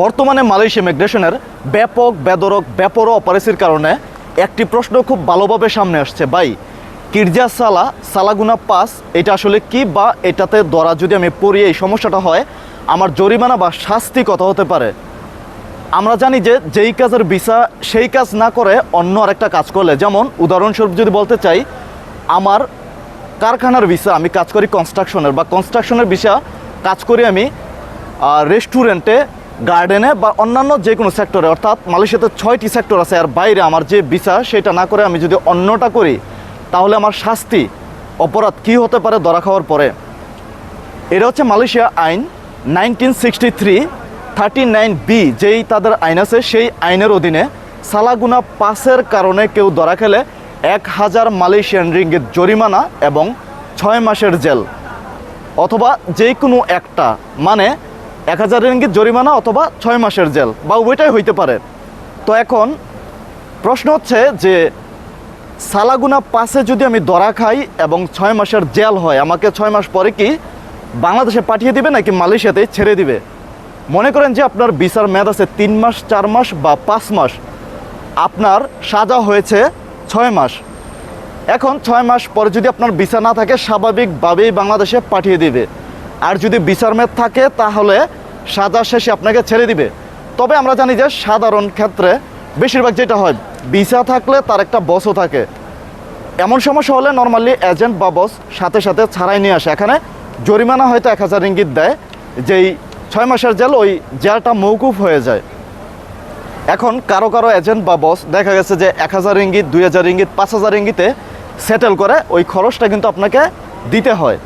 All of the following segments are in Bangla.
বর্তমানে মালয়েশিয়া ইমিগ্রেশনের ব্যাপক, বেদরক ব্যাপর অপারেসির কারণে একটি প্রশ্ন খুব ভালোভাবে সামনে আসছে। ভাই, কিরজা সালা, সালাগুনা পাস, এটা আসলে কি বা এটাতে ধরা যদি আমি পড়ি এই সমস্যাটা হয়, আমার জরিমানা বা শাস্তি কত হতে পারে? আমরা জানি যে যেই কাজের ভিসা সেই কাজ না করে অন্য আরেকটা কাজ করলে। যেমন উদাহরণস্বরূপ যদি বলতে চাই, আমার কারখানার ভিসা, আমি কাজ করি কনস্ট্রাকশনের বা কনস্ট্রাকশনের ভিসা কাজ করি আমি রেস্টুরেন্টে গার্ডেনে বা অন্যান্য যে কোনো সেক্টরে, অর্থাৎ মালয়েশিয়াতে ছয়টি সেক্টর আছে আর বাইরে আমার যে ভিসা সেটা না করে আমি যদি অন্যটা করি, তাহলে আমার শাস্তি, অপরাধ কী হতে পারে ধরা খাওয়ার পরে। এটা হচ্ছে মালয়েশিয়া আইন nineteen sixty three thirty nine B, যেই তাদের আইন আছে, সেই আইনের অধীনে সালাগুনা পাসের কারণে কেউ ধরা খেলে এক হাজার মালয়েশিয়ান রিঙ্গের জরিমানা এবং ছয় মাসের জেল, অথবা যে কোনো একটা। মানে এক হাজার রিঙ্গিত জরিমানা অথবা ছয় মাসের জেল, বা ওইটাই হইতে পারে। তো এখন প্রশ্ন হচ্ছে যে, সালাগুনা পাসে যদি আমি দরা খাই এবং ছয় মাসের জেল হয়, আমাকে ছয় মাস পরে কি বাংলাদেশে পাঠিয়ে দিবে নাকি মালয়েশিয়াতে ছেড়ে দিবে? মনে করেন যে আপনার বিচার মেয়াদ আছে তিন মাস, চার মাস বা পাঁচ মাস। আপনার সাজা হয়েছে ছয় মাস। এখন ছয় মাস পরে যদি আপনার ভিসা না থাকে, স্বাভাবিকভাবেই বাংলাদেশে পাঠিয়ে দিবে। আর যদি বিচার মেয়াদ থাকে, তাহলে সাজা শেষে আপনাকে ছেড়ে দিবে। তবে আমরা জানি যে সাধারণ ক্ষেত্রে বেশিরভাগ যেটা হয়, ভিসা থাকলে তার একটা বসও থাকে। এমন সমস্যা হলে নর্মালি এজেন্ট বা বস সাথে সাথে ছাড়াই নিয়ে আসে। এখানে জরিমানা হয়তো এক হাজার ইঙ্গিত দেয়, যেই ছয় মাসের জেল ওই জেলটা মৌকুফ হয়ে যায়। এখন কারও কারও এজেন্ট বা বস দেখা গেছে যে এক হাজার ইঙ্গিত দুই হাজার ইঙ্গিত পাঁচ হাজার ইঙ্গিতে সেটেল করে, ওই খরচটা কিন্তু আপনাকে দিতে হয়।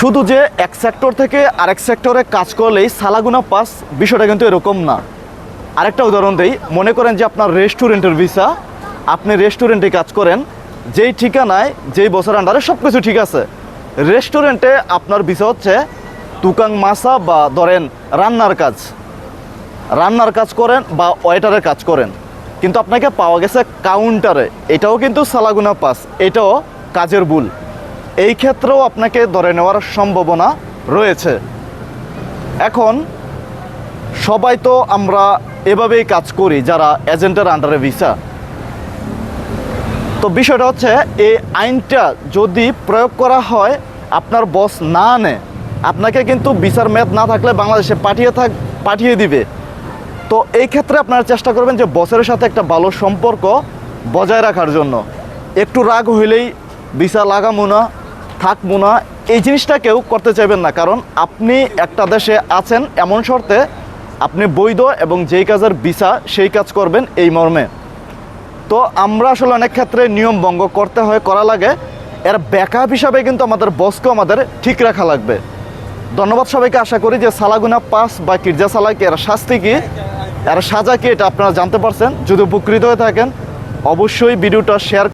শুধু যে এক সেক্টর থেকে আরেক সেক্টরে কাজ করলেই সালাগুনা পাস বিষয়টা কিন্তু এরকম না। আরেকটা উদাহরণ দেই, মনে করেন যে আপনার রেস্টুরেন্টের ভিসা আপনি রেস্টুরেন্টে কাজ করেন, যেই ঠিকানায়, যেই বছর আন্ডারে সব কিছু ঠিক আছে। রেস্টুরেন্টে আপনার ভিসা হচ্ছে তুকাং মাসা বা ধরেন রান্নার কাজ। রান্নার কাজ করেন বা ওয়েটারের কাজ করেন। কিন্তু আপনাকে পাওয়া গেছে কাউন্টারে এটাও কিন্তু সালাগুনা পাস, এটাও কাজের ভুল। এই ক্ষেত্রেও আপনাকে ধরে নেওয়ার সম্ভাবনা রয়েছে। এখন সবাই তো আমরা এভাবেই কাজ করি যারা এজেন্টের আন্ডারে ভিসা তো বিষয়টা হচ্ছে এই আইনটা যদি প্রয়োগ করা হয়, আপনার বস না আনে, আপনাকে কিন্তু ভিসার মেয়াদ না থাকলে বাংলাদেশে পাঠিয়ে থাক, পাঠিয়ে দিবে। তো এই ক্ষেত্রে আপনারা চেষ্টা করবেন যে বসের সাথে একটা ভালো সম্পর্ক বজায় রাখার জন্য। একটু রাগ হইলেই ভিসা লাগামো না। থাকব না, এই জিনিসটা কেউ করতে চাইবেন না। কারণ আপনি একটা দেশে আছেন এমন শর্তে আপনি বৈধ এবং যেই কাজের ভিসা সেই কাজ করবেন এই মর্মে। তো আমরা আসলে অনেক ক্ষেত্রে নিয়ম ভঙ্গ করতে হয়, করা লাগে। এর ব্যাকআপ হিসাবে কিন্তু আমাদের বসকেও আমাদের ঠিক রাখা লাগবে। ধন্যবাদ সবাইকে, আশা করি যে সালাগুনা পাস বা কিরজা সালাকি এর শাস্তি কি, এর সাজা কি, এটা আপনারা জানতে পারছেন। যদি উপকৃত হয়ে থাকেন, অবশ্যই ভিডিওটা শেয়ার